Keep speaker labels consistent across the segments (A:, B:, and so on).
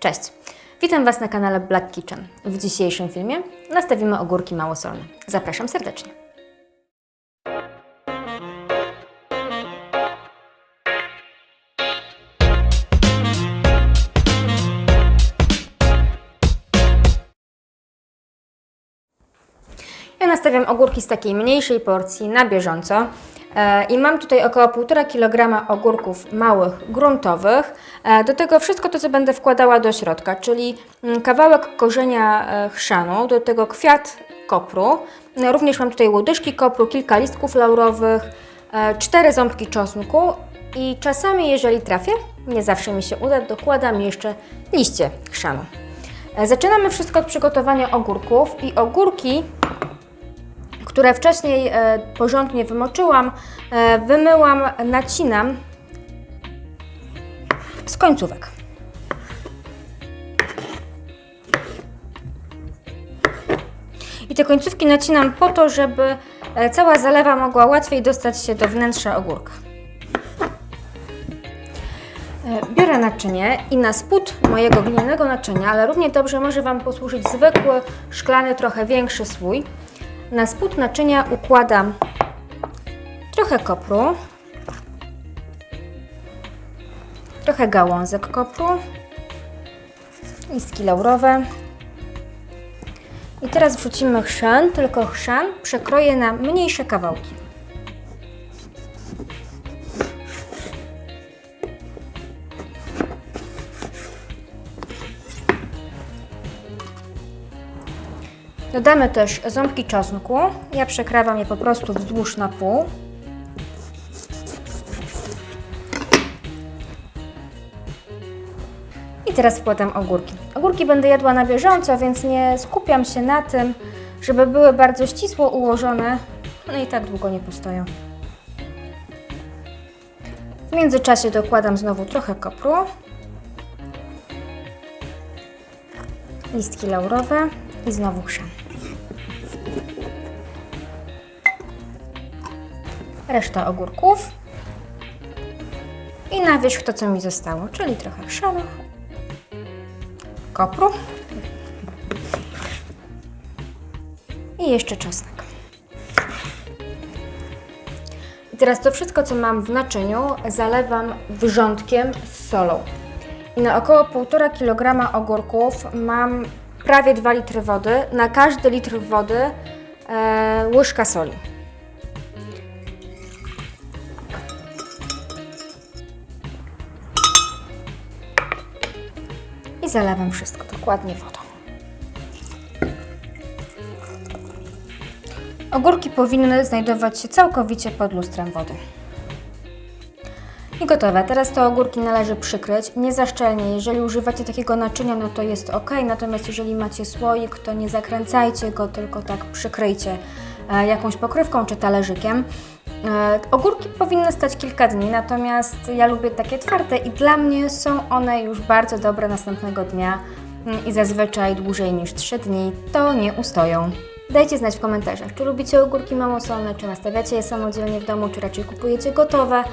A: Cześć! Witam Was na kanale Black Kitchen. W dzisiejszym filmie nastawimy ogórki małosolne. Zapraszam serdecznie. Ja nastawiam ogórki z takiej mniejszej porcji na bieżąco. E, I mam tutaj około 1,5 kg ogórków małych, gruntowych. E, Do tego wszystko to, co będę wkładała do środka, czyli mm, kawałek korzenia e, chrzanu, do tego kwiat kopru. Również mam tutaj łodyżki kopru, kilka listków laurowych, cztery ząbki czosnku i czasami, jeżeli trafię, nie zawsze mi się uda, dokładam jeszcze liście chrzanu. Zaczynamy wszystko od przygotowania ogórków i ogórki które wcześniej e, porządnie wymoczyłam, e, wymyłam, nacinam z końcówek. I te końcówki nacinam po to, żeby e, cała zalewa mogła łatwiej dostać się do wnętrza ogórka. Biorę naczynie i na spód mojego glinianego naczynia, ale równie dobrze może Wam posłużyć zwykły, szklany, trochę większy słój. Na spód naczynia układam trochę kopru, trochę gałązek kopru, listki laurowe. I teraz wrzucimy chrzan, tylko chrzan przekroję na mniejsze kawałki. Dodamy też ząbki czosnku. Ja przekrawam je po prostu wzdłuż na pół. I teraz wkładam ogórki. Ogórki będę jadła na bieżąco, więc nie skupiam się na tym, żeby były bardzo ścisło ułożone. No i tak długo nie postoją. W międzyczasie dokładam znowu trochę kopru. Listki laurowe i znowu chrzan. Reszta ogórków i na wierzch to, co mi zostało, czyli trochę chrzanu, kopru i jeszcze czosnek. I teraz to wszystko, co mam w naczyniu, zalewam wrzątkiem z solą. I na około 1,5 kg ogórków mam prawie 2 litry wody. Na każdy litr wody e, łyżka soli. I zalewam wszystko dokładnie wodą. Ogórki powinny znajdować się całkowicie pod lustrem wody. I gotowe. Teraz te ogórki należy przykryć, nie zaszczelnie. Jeżeli używacie takiego naczynia, no to jest ok, natomiast jeżeli macie słoik, to nie zakręcajcie go, tylko tak przykryjcie e, jakąś pokrywką czy talerzykiem. E, ogórki powinny stać kilka dni, natomiast ja lubię takie twarde i dla mnie są one już bardzo dobre następnego dnia mm, i zazwyczaj dłużej niż 3 dni to nie ustoją. Dajcie znać w komentarzach, czy lubicie ogórki małosolne, czy nastawiacie je samodzielnie w domu, czy raczej kupujecie gotowe.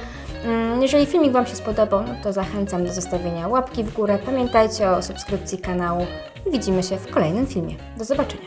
A: Mm, Jeżeli filmik Wam się spodobał, no to zachęcam do zostawienia łapki w górę. Pamiętajcie o subskrypcji kanału i widzimy się w kolejnym filmie. Do zobaczenia.